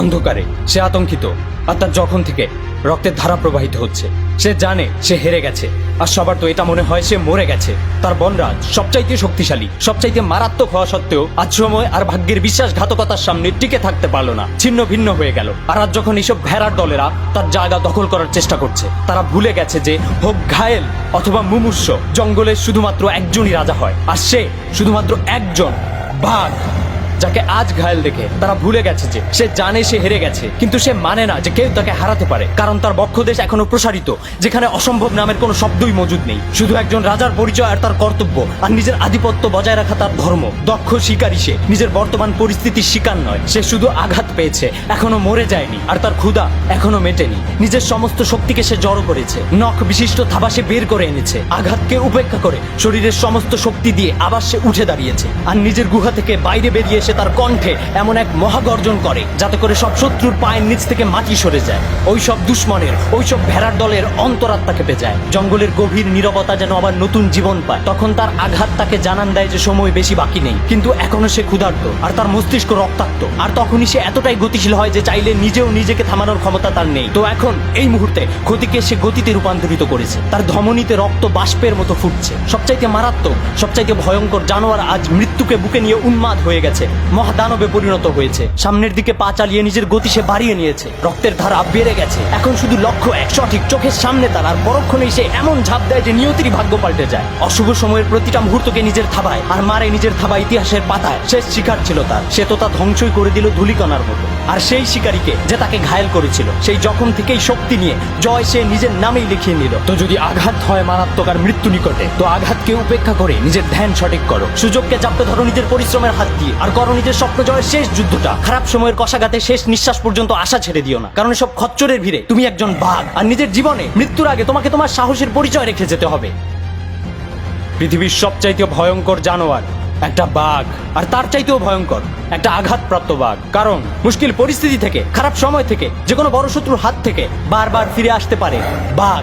অন্ধকারে, সে আতঙ্কিত, আর তার যখন থেকে রক্তের ধারা প্রবাহিত হচ্ছে। সে জানে সে হেরে গেছে, আর সবার তো এটা মনে হয় সে মরে গেছে। তার বনরাজ সবচাইতে শক্তিশালী, সবচাইতে মারাত্মক হওয়া সত্ত্বেও আজ সময় আর ভাগ্যের বিশ্বাসঘাতকতার সামনে টিকে থাকতে পারল না। ছিন্ন ভিন্ন হয়ে গেল, আর আজ যখন এইসব ভেড়ার দলেরা তার জায়গা দখল করার চেষ্টা করছে, তারা ভুলে গেছে যে হোক ঘায়েল অথবা মুমূর্ষ জঙ্গলের শুধুমাত্র একজনই রাজা হয়, আর সে শুধুমাত্র একজন বাঘ। যাকে আজ ঘায়েল দেখে তারা ভুলে গেছে যে সে জানে সে হেরে গেছে, কিন্তু সে মানে না যে কেউ তাকে হারাতে পারে, কারণ তার বক্ষদেশ এখনও প্রসারিত, যেখানে অসম্ভব নামের কোনো শব্দই মজুদ নেই। শুধু একজন রাজার পরিচয় আর তার কর্তব্য, আর নিজের আধিপত্য বজায় রাখা তার ধর্ম। দক্ষ শিকারী সে, নিজের বর্তমান পরিস্থিতির শিকার নয়। সে শুধু আঘাত পেয়েছে, এখনও মরে যায়নি, আর তার ক্ষুধা এখনও মেটেনি। নিজের সমস্ত শক্তিকে সে জড়ো করেছে, নখ বিশিষ্ট থাবা সে বের করে এনেছে, আঘাতকে উপেক্ষা করে শরীরের সমস্ত শক্তি দিয়ে আবার সে উঠে দাঁড়িয়েছে, আর নিজের গুহা থেকে বাইরে বেরিয়ে এসে তার কণ্ঠে এমন এক মহাগর্জন করে, যাতে করে সব শত্রুর পায়ের নিচ থেকে মাটি সরে যায়। ওই সব দুশ্মনের ওই সব ভেড়ার দলের অন্তরাত্মা কেঁপে যায়। জঙ্গলের গভীর নীরবতা যেন আবার নতুন জীবন পায়। তখন তার আঘাত তাকে জানান দেয় যে সময় বেশি বাকি নেই। কিন্তু এখনও সে ক্ষুধার্ত, আর তার মস্তিষ্ক রক্তাক্ত। আর তখনই সে এতটাই গতিশীল হয় যে চাইলে নিজেও নিজেকে থামানোর ক্ষমতা তার নেই। তো এখন এই মুহূর্তে ক্ষতিকে সে গতিতে রূপান্তরিত করেছে। তার ধমনীতে রক্ত বাষ্পের মতো ফুটছে। সবচাইতে মারাত্মক, সবচাইতে ভয়ঙ্কর জানোয়ার আজ মৃত্যুকে বুকে নিয়ে উন্মাদ হয়ে গেছে। মহাদানবে পরিণত হয়েছে। সামনের দিকে পা চালিয়ে নিজের গতি সে বাড়িয়ে নিয়েছে। রক্তের ধারা বেড়ে গেছে। এখন শুধু লক্ষ্য এক, সঠিক চোখের সামনে তার, আর পরক্ষণেই সে এমন ঝাঁপ দেয় যে নিয়তিরই ভাগ্য পাল্টে যায়। অশুভ সময়ের প্রতিটা মুহূর্তকে নিজের থাবায়, আর মারে নিজের থাবা ইতিহাসের পাতায়। শেষ শিকার ছিল তার। সে তো তা ধ্বংসই করে দিল ধুলিকণার মতো। আর সেই শিকারীকে যে তাকে ঘায়েল করেছিল, সেই জখম থেকেই শক্তি নিয়ে জয় সে নিজের নামেই লিখিয়ে নিল। তো যদি আঘাত হয় মারাত্মক আর মৃত্যু নিকটে, তো আঘাতকে উপেক্ষা করে নিজের ধ্যান সঠিক করো। সুযোগকে চাপতে ধরো নিজের পরিশ্রমের হাত দিয়ে, আর করো নিজের স্বপ্ন জয়ের শেষ যুদ্ধটা। খারাপ সময়ের কষাঘাতে শেষ নিঃশ্বাস পর্যন্ত আশা ছেড়ে দিও না। কারণ সব খচ্চরের ভিড়ে তুমি একজন বাঘ। আর নিজের জীবনে মৃত্যুর আগে তোমাকে তোমার সাহসের পরিচয় রেখে যেতে হবে। পৃথিবীর সবচাইতে ভয়ঙ্কর জানোয়ার একটা বাঘ। আর তার চাইতেও ভয়ঙ্কর একটা আঘাতপ্রাপ্ত বাঘ। কারণ মুশকিল পরিস্থিতি থেকে, খারাপ সময় থেকে যে কোনো বড় শত্রুর হাত থেকে বারবার ফিরে আসতে পারে বাঘ।